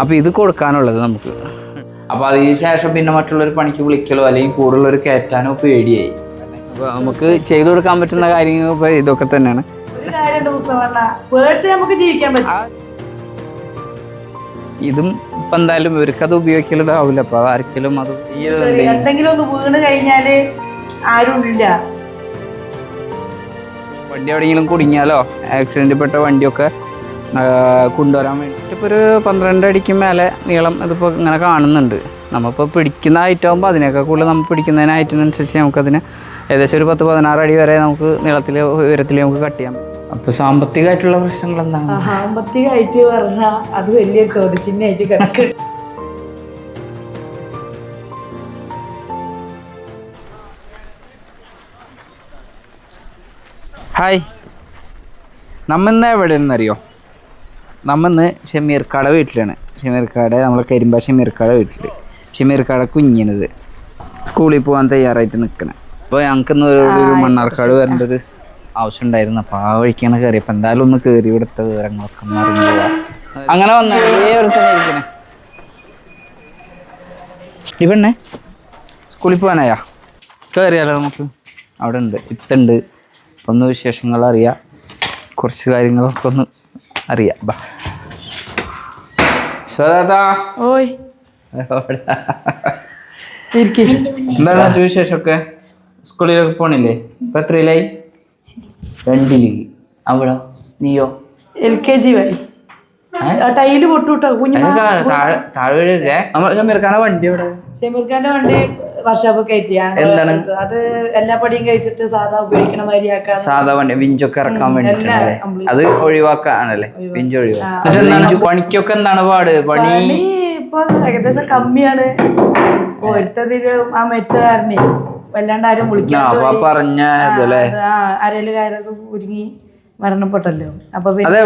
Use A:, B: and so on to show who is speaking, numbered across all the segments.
A: അപ്പോൾ ഇത് കൊടുക്കാനുള്ളത് നമുക്ക്. അപ്പോൾ അതിന് ശേഷം പിന്നെ മറ്റുള്ളൊരു പണിക്ക് വിളിക്കലോ അല്ലെങ്കിൽ കൂടുതലൊരു കയറ്റാനോ പേടിയായി. അപ്പോൾ നമുക്ക് ചെയ്തു കൊടുക്കാൻ പറ്റുന്ന കാര്യങ്ങൾ ഇപ്പോൾ ഇതൊക്കെ തന്നെയാണ്. ഇതും ഇപ്പം എന്തായാലും ഇവർക്കത് ഉപയോഗിക്കലാവില്ല അപ്പോൾ ആർക്കെങ്കിലും അത്
B: എന്തെങ്കിലും ഒന്ന് വീണ് കഴിഞ്ഞാൽ ആരും ഇല്ല.
A: വണ്ടി എവിടെയെങ്കിലും കുടുങ്ങിയാലോ? ആക്സിഡന്റ് പെട്ട വണ്ടിയൊക്കെ കൊണ്ടുവരാൻ വേണ്ടിയിട്ട് ഇപ്പോൾ ഒരു പന്ത്രണ്ട് അടിക്ക് മേലെ നീളം ഇതിപ്പോൾ ഇങ്ങനെ കാണുന്നുണ്ട്. നമ്മളിപ്പോൾ പിടിക്കുന്ന ഐറ്റം ആകുമ്പോൾ അതിനേക്കാൾ കൂടുതൽ നമ്മൾ പിടിക്കുന്നതിന് ഐറ്റിനനുസരിച്ച് നമുക്കതിന് ഏകദേശം ഒരു പത്ത് പതിനാറ് അടി വരെ നമുക്ക് നീളത്തിൽ ഉയരത്തിൽ നമുക്ക് കട്ട് ചെയ്യാം അപ്പൊ സാമ്പത്തികമായിട്ടുള്ള പ്രശ്നങ്ങൾ എന്താണ്?
B: സാമ്പത്തികമായിട്ട് പറഞ്ഞാൽ അത് വലിയൊരു ചോദ്യചിഹ്നമായിട്ട് കിടക്കും.
A: ഹായ് നമ്മന്ന് എവിടെയാണെന്നറിയോ? നമ്മന്ന് ഷമീർക്കാടെ വീട്ടിലാണ്. ഷമീർക്കാടെ നമ്മളെ കരിമ്പ ഷമീർക്കാടെ വീട്ടിൽ ഷമീർക്കാടെ കുഞ്ഞിനത് സ്കൂളിൽ പോകാൻ തയ്യാറായിട്ട് നിൽക്കണേ അപ്പോൾ ഞങ്ങൾക്ക് ഇന്ന് ഒരു മണ്ണാർക്കാട് വരേണ്ട ഒരു ആവശ്യം ഉണ്ടായിരുന്നു അപ്പോൾ ആ വഴിക്കാണ് കയറി അപ്പോൾ എന്തായാലും ഒന്ന് കയറി ഇവിടുത്തെ വിവരങ്ങളൊക്കെ അറിഞ്ഞില്ല അങ്ങനെ വന്നേ ഒരു സമയം ഈ പെണ്ണേ സ്കൂളിൽ പോകാനായാ കയറിയാലോ നമുക്ക്? അവിടെ ഉണ്ട് ഇത്തുണ്ട് ഒന്ന് വിശേഷങ്ങൾ അറിയാം. കുറച്ച് കാര്യങ്ങളൊക്കെ ഒന്ന് അറിയാം. ബാ. സ്വതാ
B: ഓയ്.
A: എന്താണ് മറ്റു വിശേഷമൊക്കെ സ്കൂളിലൊക്കെ പോണില്ലേ? ഇപ്പൊ എത്രയിലായി? രണ്ടിൽ. അവളോ നീയോ?
B: എൽ കെ ജി വഴി
A: ഏ?
B: ടൈൽ പൊട്ടുട്ടോ കുഞ്ഞു
A: താഴെ താഴെ വണ്ടി അവിടെ
B: ഷെമീർഖാന്റെ വണ്ടി. വർഷാപ്പ് കയറ്റി
A: എന്താണ്?
B: അത് എല്ലാ പടിയും കഴിച്ചിട്ട് സാധാ ഉപയോഗിക്കണ മാതിരി ആക്കാൻ
A: സാധാ വണ്ടി വിഞ്ചൊക്കെ ഇറക്കാൻ
B: വേണ്ടിട്ട്.
A: അത് ഒഴിവാക്കാണല്ലേ? വിഞ്ച് ഒഴിവാക്കാൻ പണിക്കൊക്കെ എന്താണ് പാട്? പണി?
B: ഇപ്പൊ ഏകദേശം കമ്മിയാണ്. ഒരുത്തതിലും ആ മരിച്ച കാരനെ വല്ലാണ്ട് ആരും വിളിക്കാൻ അരയിൽ കയറൊക്കെ കുരുങ്ങി മരണപ്പെട്ടല്ലോ. അപ്പൊ പിന്നെ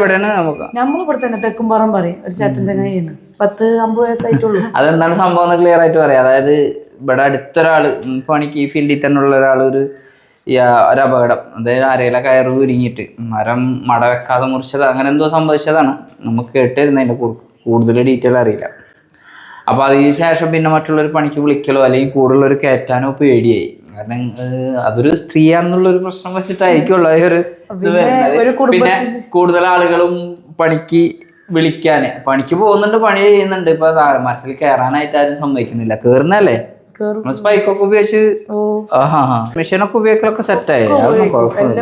B: ഇവിടെ തന്നെ തെക്കുംപുറം പറയും. ഒരു ചേട്ടൻ ചങ്ങനെയാണ് പത്ത് അമ്പത് വയസ്സായിട്ടുള്ളൂ.
A: അതെന്താണ് സംഭവം ക്ലിയർ ആയിട്ട് പറയാം. അതായത് ഇവിടെ അടുത്തൊരാൾ ഇപ്പോൾ പണിക്ക് ഈ ഫീൽഡിൽ തന്നെ ഉള്ള ഒരാൾ ഒരു ഒരു അപകടം. അതായത് അരയിലെ കയറ് ഉരുങ്ങിയിട്ട് മരം മട വെക്കാതെ മുറിച്ചത് അങ്ങനെ എന്തോ സംഭവിച്ചതാണ്. നമുക്ക് കേട്ടിരുന്നതിന്റെ കൂടുതൽ ഡീറ്റെയിൽ അറിയില്ല. അപ്പോൾ അതിന് ശേഷം പിന്നെ മറ്റുള്ളൊരു പണിക്ക് വിളിക്കലോ അല്ലെങ്കിൽ കൂടുതലൊരു കയറ്റാനോ പേടിയായി. കാരണം അതൊരു സ്ത്രീയാണെന്നുള്ളൊരു പ്രശ്നം വെച്ചിട്ടായിരിക്കും ഈ ഒരു പിന്നെ കൂടുതൽ ആളുകളും പണിക്ക് വിളിക്കാൻ പണിക്ക് പോകുന്നുണ്ട് പണി ചെയ്യുന്നുണ്ട്. ഇപ്പൊ മരത്തിൽ കയറാനായിട്ട് ആരും സമ്മതിക്കുന്നില്ല. നമ്മൾ സ്പൈക്കൊക്കെ ഉപയോഗിച്ച് മെഷീനൊക്കെ ഉപയോഗിക്കലൊക്കെ സെറ്റായി. അതൊന്നും കുഴപ്പമില്ല.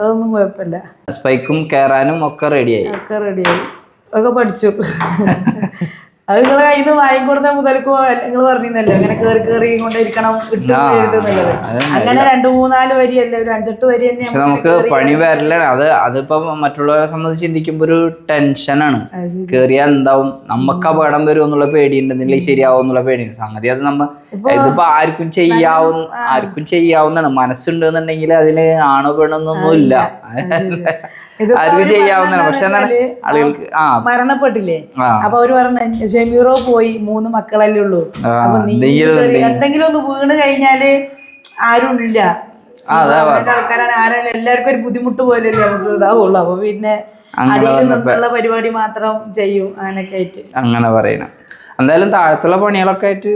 B: അതൊന്നും കുഴപ്പമില്ല.
A: സ്പൈക്കും കയറാനും ഒക്കെ റെഡിയായി.
B: ഒക്കെ റെഡിയായി. ഒക്കെ പഠിച്ചു. അത് നിങ്ങളെ കയ്യിൽ നിന്ന് വാങ്ങിക്കൊടുത്ത മുതൽക്കോ? നിങ്ങൾ പറഞ്ഞിരുന്നല്ലോ ഇങ്ങനെ കേറി കേറി കൊണ്ടിരിക്കണം. അങ്ങനെ രണ്ടു മൂന്നാൽ വരി അല്ലേ ഒരു അഞ്ചെട്ട് വരി തന്നെ
A: പക്ഷെ നമുക്ക് പണി വരല്ല അത് അതിപ്പോ മറ്റുള്ളവരെ സംബന്ധിച്ച് ചിന്തിക്കുമ്പോ ഒരു ടെൻഷനാണ്
B: അത് ശരി.
A: കേറിയാ എന്താവും? നമുക്ക് അപകടം വരും എന്നുള്ള പേടിയുണ്ടെന്നില്ല ശരിയാവും എന്നുള്ള പേടിയുണ്ട്. സംഗതി അത് നമ്മ ഇതിപ്പോ ആർക്കും ചെയ്യാവും ആർക്കും ചെയ്യാവുന്നതാണ്. മനസ്സുണ്ടെന്നുണ്ടെങ്കിൽ അതിന് ആണോ പെണ്ണൊന്നൊന്നും ഇല്ല ആർക്കും ചെയ്യാവുന്നതാണ്. പക്ഷെ എന്താണ് ആളുകൾക്ക് ആ
B: മരണപ്പെട്ടില്ലേ? അപ്പൊ അവർ പറഞ്ഞു ഷെമീറോ പോയി മൂന്ന് മക്കളല്ലേ ഉള്ളൂ. അപ്പൊ നീ
A: എന്തെങ്കിലും
B: ഒന്ന് വീണ് കഴിഞ്ഞാൽ ആരും ഇല്ല.
A: ആ, അതാ
B: അവരുടെ ആൾക്കാരാണ് ആരാണ് എല്ലാവർക്കും ഒരു ബുദ്ധിമുട്ട് പോലെയല്ലേ നമുക്ക് ഇതാവുള്ളൂ. അപ്പൊ പിന്നെ അടിയിൽ നിന്നുള്ള പരിപാടി മാത്രം ചെയ്യും അങ്ങനൊക്കെ ആയിട്ട്.
A: അങ്ങനെ പറയണം. എന്തായാലും താഴത്തുള്ള പണികളൊക്കെ ആയിട്ട്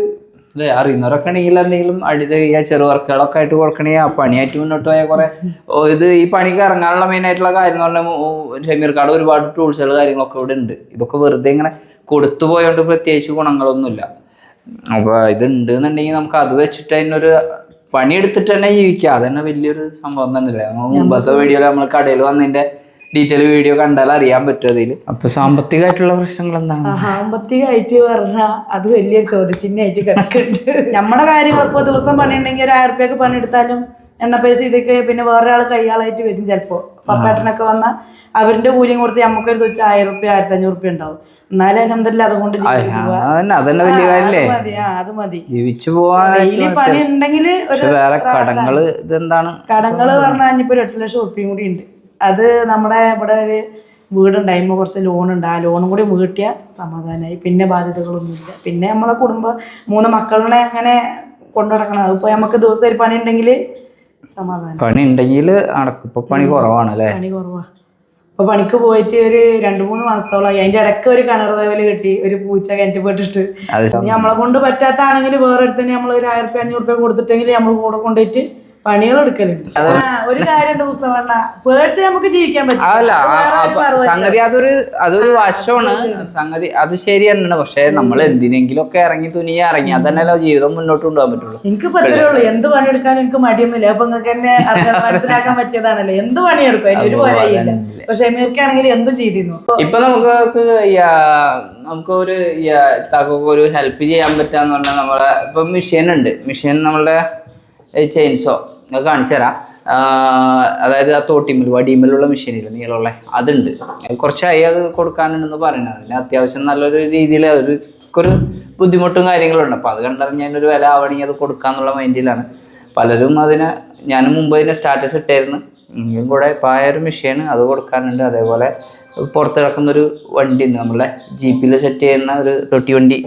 A: ഇത് അറിയുന്നവരൊക്കെ ആണെങ്കിൽ എന്തെങ്കിലും അടി ചെയ്യുക ചെറു വർക്കുകളൊക്കെ ആയിട്ട് കൊടുക്കണേ ആ പണിയായിട്ട് മുന്നോട്ട് പോയാൽ കുറെ. ഓ, ഇത് ഈ പണിക്ക് ഇറങ്ങാനുള്ള മെയിൻ ആയിട്ടുള്ള കാര്യം എന്ന് പറഞ്ഞാൽ കാർഡ് ഒരുപാട് ടൂൾസുകൾ കാര്യങ്ങളൊക്കെ ഇവിടെ ഉണ്ട്. ഇതൊക്കെ വെറുതെ ഇങ്ങനെ കൊടുത്തു പോയോണ്ട് പ്രത്യേകിച്ച് ഗുണങ്ങളൊന്നുമില്ല. അപ്പോൾ ഇത് ഉണ്ട് എന്നുണ്ടെങ്കിൽ നമുക്ക് അത് വെച്ചിട്ട് അതിനൊരു പണിയെടുത്തിട്ട് തന്നെ ജീവിക്കാം. അതന്നെ വലിയൊരു സംഭവം തന്നെയല്ലേ? അല്ലേ മുമ്പത്തെ വീഡിയോയിൽ നമ്മൾ കടയിൽ വന്നതിന്റെ ഡീറ്റെയിൽ വീഡിയോ കണ്ടാൽ അറിയാൻ പറ്റും അതിൽ അപ്പൊ സാമ്പത്തികമായിട്ടുള്ള പ്രശ്നങ്ങൾ എന്താണ്
B: സാമ്പത്തികമായിട്ട് പറഞ്ഞാൽ അത് വലിയൊരു ചോദ്യചിഹ്നമായിട്ട് കിടക്കുന്നുണ്ട്. നമ്മുടെ കാര്യം ഇപ്പോൾ ദിവസം പണിയുണ്ടെങ്കിൽ ഒരു ആയിരം റുപ്യൊക്കെ പണിയെടുത്താലും എണ്ണ പൈസ ഇതൊക്കെ പിന്നെ വേറെ ആൾ കൈയാളായിട്ട് വരും ചിലപ്പോൾ പപ്പേട്ടനൊക്കെ വന്ന അവരുടെ കൂലിയും കൊടുത്ത് നമുക്കൊരു തുച്ഛ ആയിരം റുപ്യ ആയിരത്തി അഞ്ഞൂറ് റുപ്യ ഉണ്ടാവും. എന്നാലും അലഹമില്ല അതുകൊണ്ട്.
A: അതന്നെ വലിയ കാര്യല്ലേ?
B: അത് മതി ആ അത് മതി.
A: ജീവിച്ചു പോവാൻ
B: പണി ഉണ്ടെങ്കിൽ
A: വേറെ കടങ്ങൾ ഇതെന്താണ്?
B: പറഞ്ഞാൽ ഇനിയിപ്പോ ഒരു എട്ട് ലക്ഷം റുപ്യയും കൂടി ഉണ്ട്. അത് നമ്മുടെ ഇവിടെ ഒരു വീടുണ്ടായിരുന്നു കുറച്ച് ലോൺ ഉണ്ട്. ആ ലോണും കൂടി വീട്ടിയാൽ സമാധാനമായി പിന്നെ ബാധ്യതകളൊന്നുമില്ല. പിന്നെ നമ്മളെ കുടുംബം മൂന്ന് മക്കളിനെ അങ്ങനെ കൊണ്ടു നടക്കണം. അതിപ്പോൾ നമുക്ക് ദിവസം ഒരു പണി ഉണ്ടെങ്കിൽ സമാധാനം.
A: പണി ഉണ്ടെങ്കിൽ അടക്കും. ഇപ്പോൾ പണി കുറവാണ് അല്ലേ
B: പണി കുറവാ. അപ്പോൾ പണിക്ക് പോയിട്ട് ഒരു രണ്ട് മൂന്ന് മാസത്തോളമായി അതിന്റെ ഇടയ്ക്ക് ഒരു കിണർ തേവൽ കിട്ടി ഒരു പൂച്ച കിണറ്റ് പോയിട്ടിട്ട് നമ്മളെ കൊണ്ട് പറ്റാത്താണെങ്കിൽ വേറെ അടുത്തന്നെ നമ്മൾ ഒരു ആയിരത്തി അഞ്ഞൂറ് റുപ്യ കൊടുത്തിട്ടെങ്കിൽ നമ്മൾ കൂടെ കൊണ്ടുപോയിട്ട് പണികൾ എടുക്കലുണ്ട്. ആ, ഒരു പേടിച്ച് നമുക്ക് ജീവിക്കാൻ പറ്റും.
A: അതല്ല. സംഗതി അതൊരു അതൊരു വശമാണ്. സംഗതി അത് ശരി തന്നെയാണ്. പക്ഷെ നമ്മൾ എന്തിനെങ്കിലും ഒക്കെ ഇറങ്ങി തുനിയെ ഇറങ്ങി അതന്നെയല്ലോ ജീവിതം മുന്നോട്ട് കൊണ്ടുപോകാൻ പറ്റുള്ളൂ.
B: എനിക്ക് പറ്റേ ഉള്ളൂ. എന്ത് പണിയെടുക്കാനും എനിക്ക് മടിയൊന്നുമില്ല. അപ്പൊ നിങ്ങൾക്ക് എന്നെ മനസ്സിലാക്കാൻ പറ്റിയതാണല്ലോ. എന്ത് പണിയെടുക്കും? അതിന് ഒരു പക്ഷെ മീർക്കാണെങ്കിൽ എന്തും ചെയ്തിരുന്നു.
A: ഇപ്പൊ നമുക്ക് നമുക്ക് ഒരു ഒരു ഹെൽപ്പ് ചെയ്യാൻ പറ്റാന്ന് പറഞ്ഞാൽ നമ്മളെ ഇപ്പൊ മിഷീൻ ഉണ്ട്. മിഷീൻ നമ്മളുടെ ചെയിൻസോ കാണിച്ചു തരാം. അതായത് ആ തോട്ടിമിൽ വടിമിലുള്ള മെഷീനില്ല നീളമുള്ള? അതുണ്ട്. അത് കുറച്ചായി അത് കൊടുക്കാനുണ്ടെന്ന് പറയുന്നത്. അതിന് അത്യാവശ്യം നല്ലൊരു രീതിയിൽ ഒരു ഒരു ബുദ്ധിമുട്ടും കാര്യങ്ങളും ഉണ്ട് അപ്പോൾ അത് കണ്ടറിഞ്ഞ് അതിനൊരു വില ആവണമെങ്കിൽ അത് കൊടുക്കാന്നുള്ള മൈൻഡിലാണ്. പലരും അതിനെ ഞാൻ മുമ്പ് അതിന് സ്റ്റാറ്റസ് ഇട്ടായിരുന്നു. ഇനിയും കൂടെ ഇപ്പോൾ ഒരു മെഷീൻ അത് കൊടുക്കാനുണ്ട്. അതേപോലെ പുറത്ത് കിടക്കുന്നൊരു വണ്ടി ഉണ്ട്. നമ്മളെ ജീപ്പിൽ സെറ്റ് ചെയ്യുന്ന ഒരു തൊട്ടി വണ്ടി.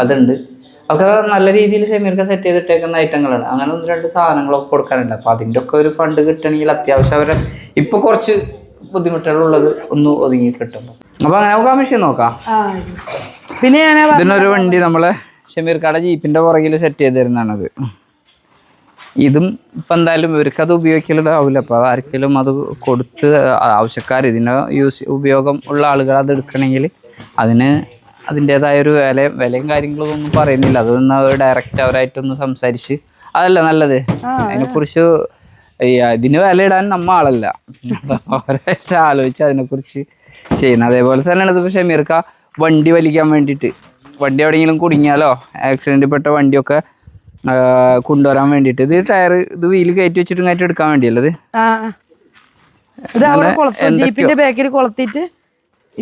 A: അതുണ്ട്. ഒക്കെ നല്ല രീതിയിൽ ഷമീർക്ക് സെറ്റ് ചെയ്തിട്ടേക്കുന്ന ഐറ്റങ്ങളാണ്. അങ്ങനെ ഒന്ന് രണ്ട് സാധനങ്ങളൊക്കെ കൊടുക്കാനുണ്ട്. അപ്പോൾ അതിന്റെ ഒക്കെ ഒരു ഫണ്ട് കിട്ടണമെങ്കിൽ അത്യാവശ്യം അവരെ ഇപ്പോൾ കുറച്ച് ബുദ്ധിമുട്ടുകളുള്ളത് ഒന്ന് ഒതുങ്ങി കിട്ടുമ്പോൾ അപ്പോൾ അങ്ങനെ നമുക്ക് ആ മെഷീൻ നോക്കാം.
B: പിന്നെ ഞാൻ
A: ഇതിനൊരു വണ്ടി നമ്മളെ ഷമീർക്കാടെ ജീപ്പിന്റെ പുറകിൽ സെറ്റ് ചെയ്ത് തരുന്നതാണത് ഇതും ഇപ്പം എന്തായാലും ഇവർക്ക് അത് ഉപയോഗിക്കലുണ്ടാവില്ല. അപ്പോൾ ആർക്കെങ്കിലും അത് കൊടുത്ത് ആവശ്യക്കാർ ഇതിന്റെ യൂസ് ഉപയോഗം ഉള്ള ആളുകൾ അത് എടുക്കണമെങ്കിൽ അതിന് അതിന്റെതായ ഒരു വില വിലയും കാര്യങ്ങളും ഒന്നും പറയുന്നില്ല. അതൊന്ന് ഡയറക്റ്റ് അവരായിട്ടൊന്ന് സംസാരിച്ച് അതല്ല നല്ലത്. അതിനെക്കുറിച്ച് ഇതിന് വില ഇടാൻ നമ്മ ആളല്ല. അവരായിട്ട് ആലോചിച്ച് അതിനെക്കുറിച്ച് ചെയ്യുന്നത്. അതേപോലെ തന്നെയാണ് ഇതിപ്പോൾ ഷമീർക്ക വണ്ടി വലിക്കാൻ വേണ്ടിയിട്ട്. വണ്ടി എവിടെയെങ്കിലും കുടുങ്ങിയാലോ ആക്സിഡന്റ് പെട്ട വണ്ടിയൊക്കെ കൊണ്ടുവരാൻ വേണ്ടിയിട്ട്. ഇത് ടയർ ഇത് വീൽ കയറ്റി വെച്ചിട്ടും കയറ്റി എടുക്കാൻ
B: ആ. ഇത് അവിടെ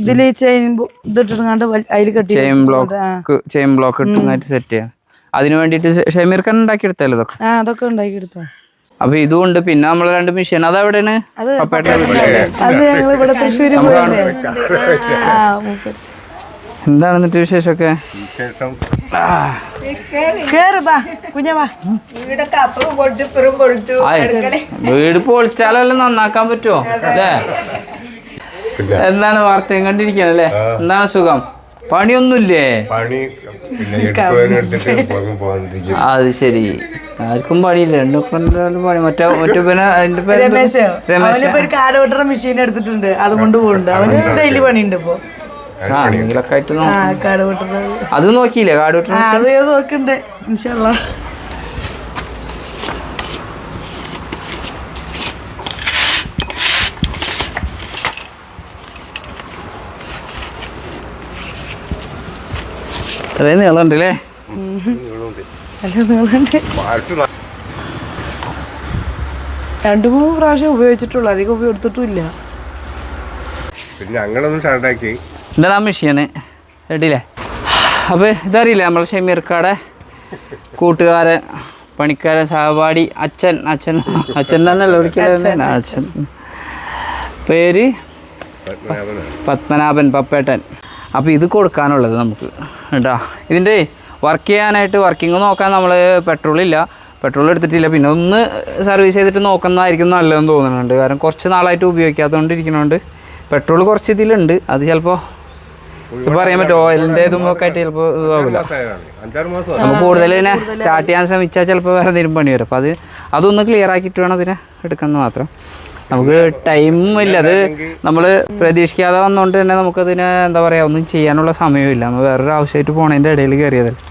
B: ഇതിൽ ചെയിൻ ഇതിട്ടിങ്ങാണ്ട് അതിൽ കെട്ടി
A: chain block chain block set ചെയ്യാം. അതിന് വേണ്ടിയിട്ട് ഷമീർക്കൻ ഉണ്ടാക്കിയെടുത്തല്ലോ ഇതൊക്കെ?
B: ആ അതൊക്കെ ഉണ്ടാക്കി എടുത്തോ
A: അപ്പൊ ഇതുകൊണ്ട് പിന്നെ നമ്മളെ രണ്ട് മെഷീൻ അത് എവിടെയാണ്?
B: അത് അത്.
A: എന്താണ് എന്നിട്ട് വിശേഷമൊക്കെ. വീട് പൊളിച്ചാലല്ലേ നന്നാക്കാൻ പറ്റുമോ അല്ലേ? എന്താണ് വാർത്തയും? കണ്ടിരിക്കണല്ലേ എന്താണ് സുഖം? പണിയൊന്നുമില്ലേ?
C: പണി
A: അത് ശരി. ആർക്കും പണിയില്ല. രണ്ടു പണി. മറ്റേ മറ്റേ പിന്നെ അതിന്റെ പേര്
B: രമേശോ.
A: രമേശ്.
B: അവനിപ്പോ ഒരു കാട് മെഷീൻ എടുത്തിട്ടുണ്ട്. അത് കൊണ്ട് പോകുന്നുണ്ട് അവന് ഡെയിലി പണിയുണ്ട്. ഇപ്പോ
A: അത് നോക്കിയില്ലേ? കാട് വിട്ടു
B: ആ അത് നോക്കിണ്ട് ഇൻഷാല്ലാ
A: ഇത്രയും നീളമുണ്ട് അല്ലേ
B: രണ്ടു മൂന്ന് പ്രാവശ്യം ഉപയോഗിച്ചിട്ടുള്ളൂ. അധികം
C: ഉപയോഗിച്ചിട്ടില്ല
A: ഇതാണ് ആ മെഷീന് റെഡിയില്ലേ? അപ്പോൾ ഇതറിയില്ല നമ്മൾ ഷെമീർക്കാടെ കൂട്ടുകാരൻ പണിക്കാരൻ സഹപാഠി അച്ഛൻ അച്ഛൻ അച്ഛൻ തന്നെയല്ലേ വിളിക്കുന്നത്? അച്ഛൻ പേര് പത്മനാഭൻ പപ്പേട്ടൻ. അപ്പോൾ ഇത് കൊടുക്കാനുള്ളത് നമുക്ക്. കേട്ടോ ഇതിന്റെ വർക്ക് ചെയ്യാനായിട്ട് വർക്കിംഗ് നോക്കാൻ നമ്മൾ പെട്രോൾ ഇല്ല. പെട്രോൾ എടുത്തിട്ടില്ല. പിന്നെ ഒന്ന് സർവീസ് ചെയ്തിട്ട് നോക്കുന്നതായിരിക്കും നല്ലതെന്ന് തോന്നുന്നുണ്ട്. കാരണം കുറച്ച് നാളായിട്ട് ഉപയോഗിക്കാത്തതുകൊണ്ട് ഇരിക്കണോണ്ട് പെട്രോൾ കുറച്ച് ഇതിലുണ്ട്. അത് ചിലപ്പോൾ പറയാൻ പറ്റും. ഓയിലിന്റെ ഇതും ഒക്കെ ആയിട്ട് ചിലപ്പോൾ ഇതാവില്ല. നമുക്ക് കൂടുതൽ തന്നെ സ്റ്റാർട്ട് ചെയ്യാൻ ശ്രമിച്ചാൽ ചിലപ്പോൾ വേറെ എന്തെങ്കിലും പണി വരും. അപ്പോൾ അത് അതൊന്ന് ക്ലിയർ ആക്കിയിട്ട് വേണം അതിനെ എടുക്കുന്നത് മാത്രം. നമുക്ക് ടൈമും ഇല്ല. അത് നമ്മൾ പ്രതീക്ഷിക്കാതെ വന്നുകൊണ്ട് തന്നെ നമുക്കതിന് എന്താ പറയുക ഒന്നും ചെയ്യാനുള്ള സമയമില്ല നമ്മൾ വേറൊരു ആവശ്യമായിട്ട് പോണതിന്റെ ഇടയിൽ കയറിയതല്ലേ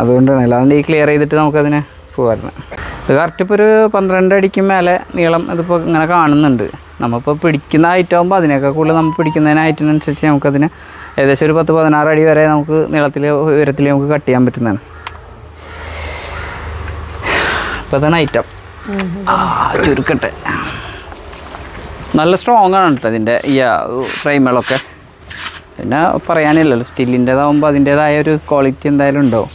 A: അതുകൊണ്ടാണ്. അല്ലാതെ ഈ ക്ലിയർ ചെയ്തിട്ട് നമുക്കതിന് പോകാറുണ്ട് ഇത് കറക്റ്റ് ഇപ്പോൾ ഒരു പന്ത്രണ്ട് അടിക്ക് മേലെ നീളം ഇതിപ്പോൾ ഇങ്ങനെ കാണുന്നുണ്ട്. നമ്മളിപ്പോൾ പിടിക്കുന്ന ഐറ്റം ആകുമ്പോൾ അതിനേക്കാൾ കൂടുതൽ നമ്മൾ പിടിക്കുന്നതിന് ഐറ്റിനനുസരിച്ച് നമുക്കതിന് ഏകദേശം ഒരു പത്ത് പതിനാറ് അടി വരെ നമുക്ക് നീളത്തിൽ ഉയരത്തിൽ നമുക്ക് കട്ട് ചെയ്യാൻ പറ്റുന്നതാണ്. അപ്പോൾ അതാണ് ഐറ്റം ആ ചുരുക്കട്ടെ. നല്ല സ്ട്രോങ് ആണ് കേട്ടോ ഇതിന്റെ ഈ ഫ്രെയിമുകളൊക്കെ പിന്നെ പറയാനില്ലല്ലോ സ്റ്റീലിന്റെതാകുമ്പോൾ അതിന്റേതായ ഒരു ക്വാളിറ്റി എന്തായാലും ഉണ്ടാവും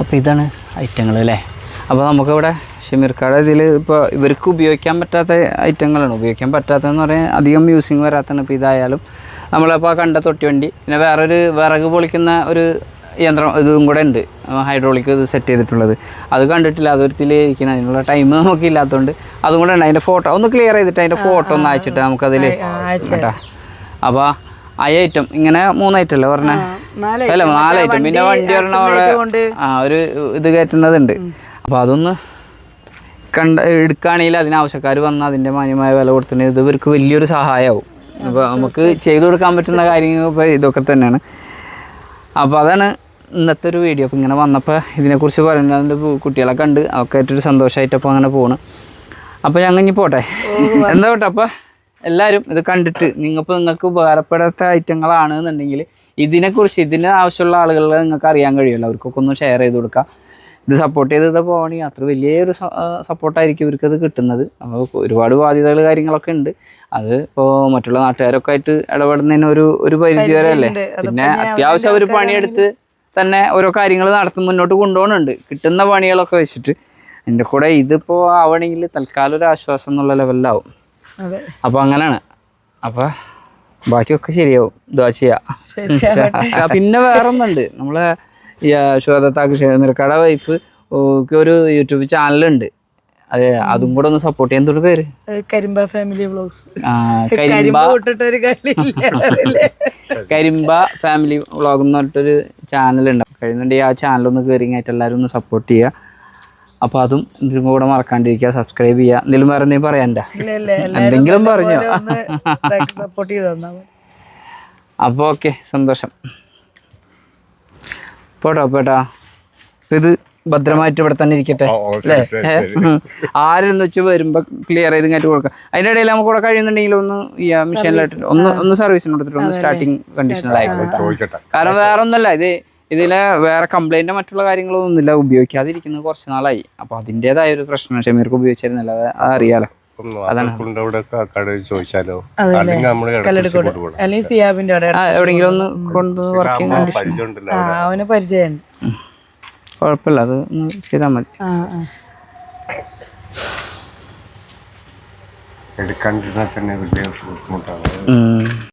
A: അപ്പോൾ ഇതാണ് ഐറ്റങ്ങൾ അല്ലേ? അപ്പോൾ നമുക്കിവിടെ ഷമീർക്കാട് ഇതിൽ ഇപ്പോൾ ഇവർക്ക് ഉപയോഗിക്കാൻ പറ്റാത്ത ഐറ്റങ്ങളാണ് ഉപയോഗിക്കാൻ പറ്റാത്തതെന്ന് പറയാൻ അധികം യൂസിങ് വരാത്തതാണ്. ഇപ്പോൾ ഇതായാലും നമ്മളിപ്പോൾ കണ്ട തൊട്ടി വണ്ടി പിന്നെ വേറൊരു വിറക് പൊളിക്കുന്ന ഒരു യന്ത്രം ഇതും കൂടെ ഉണ്ട്. ഹൈഡ്രോളിക് ഇത് സെറ്റ് ചെയ്തിട്ടുള്ളത്. അത് കണ്ടിട്ടില്ല അതൊരുത്തിൽ ഇരിക്കണം. അതിനുള്ള ടൈം നമുക്ക് ഇല്ലാത്തതുകൊണ്ട് അതും കൂടെ ഉണ്ട്. അതിന്റെ ഫോട്ടോ ഒന്ന് ക്ലിയർ ചെയ്തിട്ട് അതിന്റെ ഫോട്ടോ ഒന്ന് അയച്ചിട്ട് നമുക്കതിൽ കേട്ടോ. അപ്പോൾ ആ ഐറ്റം ഇങ്ങനെ മൂന്ന് ഐറ്റം അല്ലേ പറഞ്ഞ? അല്ല നാല് ഐറ്റം പിന്നെ വണ്ടി ഒരെണ്ണം അവിടെ ആ ഒരു ഇത് കയറ്റുന്നതുണ്ട്. അപ്പോൾ അതൊന്ന് കണ്ട എടുക്കുകയാണെങ്കിൽ അതിനാവശ്യക്കാർ വന്ന് അതിന്റെ മാന്യമായ വില കൊടുത്തിട്ട് ഇത് ഇവർക്ക് വലിയൊരു സഹായമാവും അപ്പോൾ നമുക്ക് ചെയ്തു കൊടുക്കാൻ പറ്റുന്ന കാര്യങ്ങൾ ഇപ്പോൾ ഇതൊക്കെ തന്നെയാണ്. അപ്പോൾ അതാണ് ഇന്നത്തെ ഒരു വീഡിയോ അപ്പോൾ ഇങ്ങനെ വന്നപ്പോൾ ഇതിനെക്കുറിച്ച് പറയുന്നത് കുട്ടികളെ കണ്ട് അതൊക്കെ ആയിട്ടൊരു സന്തോഷമായിട്ടപ്പോൾ അങ്ങനെ പോണ്. അപ്പോൾ ഞങ്ങൾ ഇനി പോട്ടെ. എന്താ പോട്ടെ അപ്പോൾ എല്ലാവരും ഇത് കണ്ടിട്ട് നിങ്ങൾക്ക് നിങ്ങൾക്ക് ഉപകാരപ്പെടാത്ത ഐറ്റങ്ങളാണ് എന്നുണ്ടെങ്കിൽ ഇതിനെക്കുറിച്ച് ഇതിന് ആവശ്യമുള്ള ആളുകളെ നിങ്ങൾക്ക് അറിയാൻ കഴിയുമല്ലോ അവർക്കൊക്കെ ഒന്ന് ഷെയർ ചെയ്ത് കൊടുക്കുക ഇത് സപ്പോർട്ട് ചെയ്ത് പോകണമെങ്കിൽ അത്ര വലിയൊരു സപ്പോർട്ടായിരിക്കും ഇവർക്ക് അത് കിട്ടുന്നത്. അപ്പോൾ ഒരുപാട് ബാധ്യതകൾ കാര്യങ്ങളൊക്കെ ഉണ്ട്. അത് ഇപ്പോൾ മറ്റുള്ള നാട്ടുകാരൊക്കെ ആയിട്ട് ഇടപെടുന്നതിന് ഒരു ഒരു പരിധി വരെ അല്ലേ? പിന്നെ അത്യാവശ്യം അവർ പണിയെടുത്ത് തന്നെ ഓരോ കാര്യങ്ങൾ നടത്തി മുന്നോട്ട് കൊണ്ടുപോകുന്നുണ്ട്. കിട്ടുന്ന പണികളൊക്കെ വെച്ചിട്ട്. എന്റെ കൂടെ ഇതിപ്പോൾ ആവണമെങ്കിൽ തൽക്കാലം ഒരു ആശ്വാസം എന്നുള്ള ലെവലിലാവും. അപ്പോൾ അങ്ങനെയാണ്. അപ്പോൾ ബാക്കിയൊക്കെ ശരിയാവും. ഇതാ ചെയ്യാം. പിന്നെ വേറെ ഒന്നുണ്ട് നമ്മളെ ഈ ശ്വേതത്താക്ക് ഷേമിർക്കട വൈഫ് ഒരു യൂട്യൂബ് ചാനലുണ്ട് അതെ അതും കൂടെ ഒന്ന് സപ്പോർട്ട് ചെയ്യാൻ തൊട്ട് പേര്?
B: കരിമ്പ ഫാമിലി വ്ളോഗ്സ് കരിമ്പ ഒരു
A: കരിമ്പ ഫാമിലി വ്ളോഗ് എന്ന് പറഞ്ഞിട്ടൊരു ചാനൽ ഉണ്ട്. കഴിയുന്നുണ്ടെങ്കിൽ ആ ചാനൽ ഒന്ന് കയറി ആയിട്ട് എല്ലാവരും ഒന്ന് സപ്പോർട്ട് ചെയ്യുക. അപ്പൊ അതും ഇതിലും കൂടെ മറക്കാണ്ടിരിക്കുക സബ്സ്ക്രൈബ് ചെയ്യുക. എന്തെങ്കിലും വേറെ എന്തെങ്കിലും
B: ഇല്ല
A: എന്തെങ്കിലും പറഞ്ഞോ?
B: സപ്പോർട്ട് ചെയ്ത് അപ്പൊ
A: അപ്പോൾ ഓക്കെ സന്തോഷം. പോട്ടോ പോട്ടോ ഇത് ഭദ്രമായിട്ട് ഇവിടെ തന്നെ ഇരിക്കട്ടെ. അല്ലേ. ആരെന്ന് വെച്ച് വരുമ്പോ ക്ലിയർ ചെയ്ത് ഇങ്ങോട്ട് കൊടുക്കാം. അതിന്റെ ഇടയിൽ നമുക്ക് കൂടെ കഴിയുന്നുണ്ടെങ്കിൽ ഒന്ന് ഈ മെഷീനിലായിട്ട് ഒന്ന് ഒന്ന് സർവീസിന് കൊടുത്തിട്ട് ഒന്ന് സ്റ്റാർട്ടിങ് കണ്ടീഷനിലായിക്കോട്ടെ
C: ചോദിക്കട്ടെ.
A: കാരണം വേറെ ഒന്നല്ല ഇത് ഇതിലെ വേറെ കംപ്ലൈന്റ് മറ്റുള്ള കാര്യങ്ങളൊന്നും ഒന്നുമില്ല. ഉപയോഗിക്കാതിരിക്കുന്നത് കുറച്ച് നാളായി. അപ്പൊ അതിന്റെതായ ഒരു പ്രശ്നം ഷമീർക്ക് ഉപയോഗിച്ചിരുന്നില്ല. അത് അറിയാലോ.
C: ചോദിച്ചാലോ? അല്ലെങ്കിൽ
B: സിയാബിന്റെ
A: എവിടെയെങ്കിലും ഒന്ന് കൊണ്ട് വർക്കിംഗ്
C: കണ്ടീഷൻ. ഉണ്ടല്ലോ
B: ആ അവന് പരിചയമുണ്ട്.
A: കുഴപ്പമില്ല. അത് ചെയ്താൽ മതി.
C: എടുക്കാണ്ടിരുന്നാൽ തന്നെ വലിയ ബുദ്ധിമുട്ടാണ്.